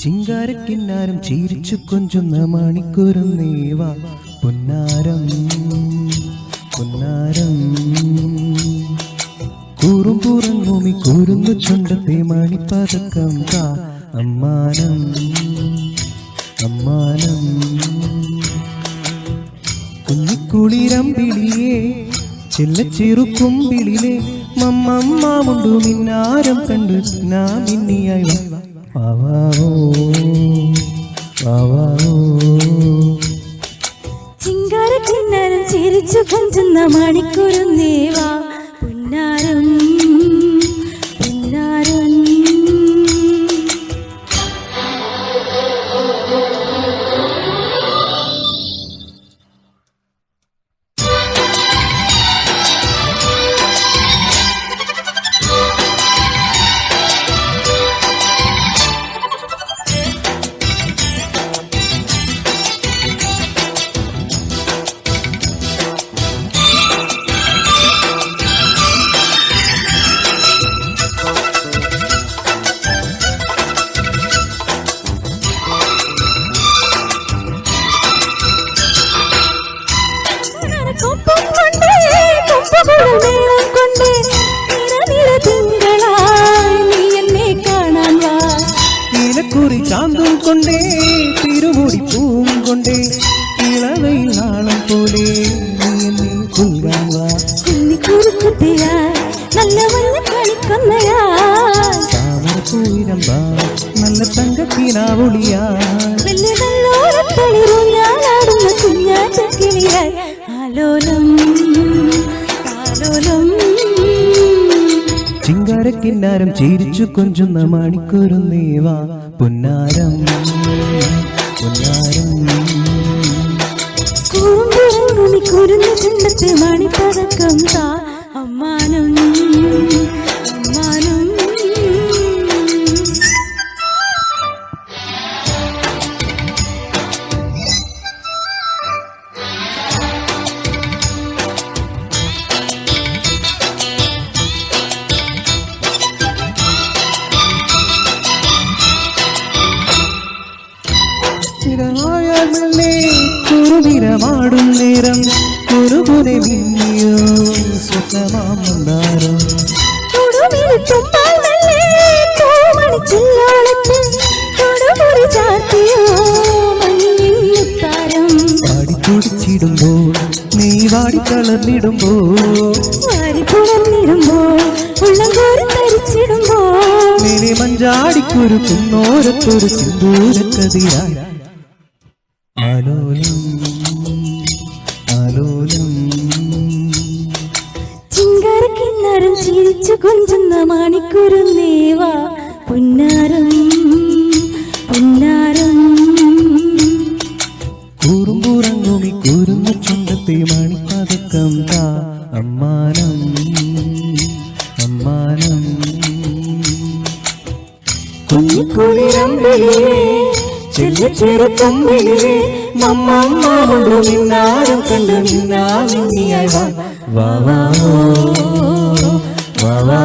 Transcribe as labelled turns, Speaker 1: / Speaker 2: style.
Speaker 1: ചിങ്കാരക്കിന്നാരം ചിരിച്ചു കൊഞ്ചുന്ന മണിക്കൂറുന്നേവ പൊന്നാരം പൊന്നാരം. ഭൂമി കൂരുന്നു ചുണ്ടത്തെ മണിപ്പതക്കം കാ. അമ്മാനം അമ്മാനം. കുഞ്ഞിക്കുളിരമ്പിളിയെ ചെല്ലച്ചെറുക്കുമ്പിളിലെ മമ്മമ്മാമുണ്ടു മിന്നാരം കണ്ടു നാ മിന്നിയായി
Speaker 2: ചിങ്കാര കിന്നാരം ചിരിച്ചു കൊഞ്ചുന്ന മണിക്കൂറുന്നേവാ
Speaker 1: നീലക്കുറി ചാന്തും കൊണ്ടേ തിരുമുടി പൂവും കൊണ്ടേ ഇളവയിൽ നാളം പോലെ
Speaker 2: നല്ല
Speaker 1: താമരപ്പൂയിരമ്പാ തങ്കക്കിനാവൊളിയാ
Speaker 2: ആലോലം
Speaker 1: ചിങ്കാരക്കിന്നാരം ചിരിച്ചു കൊഞ്ചുന്ന മണിക്കൂറുന്നേവാ പൊന്നാരം പൊന്നാരം.
Speaker 2: കൂറുമ്പുറങ്ങുമി കുരുന്ന ചുണ്ടത്ത് മണിപ്പതക്കം താ. അമ്മാനം
Speaker 1: മെല്ലെ
Speaker 2: പൂമണിച്ചില്ലോളത്തിൽ നേരം മുത്താരം
Speaker 1: പാടി തുടിച്ചിടുമ്പോൾ നീ വാടി തളർന്നിടുമ്പോൾ
Speaker 2: വാരി പുലർന്നിടുമ്പോൾ ഉള്ളം കോരി തരിച്ചിടുമ്പോൾ.
Speaker 1: മേലെ മഞ്ചാടിക്കൊരു കുന്നോരത്തൊരു സിന്ദൂരക്കതിരായി. ആലോലം ആലോലം
Speaker 2: ചിങ്കാരക്കിന്നാരം ചിരിച്ചു കൊഞ്ചുന്ന മണിക്കൂറുന്നേവാ പുന്നാരം പുന്നാരം.
Speaker 1: കുറുമ്പുറങ്ങുമി കൂരുന്ന ചുണ്ടത്തെ മണിപ്പതക്കം താ. അമ്മാനം അമ്മാനം.
Speaker 2: చిన్న చిర తొమ్మిదిలే
Speaker 1: మమ్మమ్మ ఉండు నిన్నాడు కండు నిన్నా నిన్నీ వా వా వా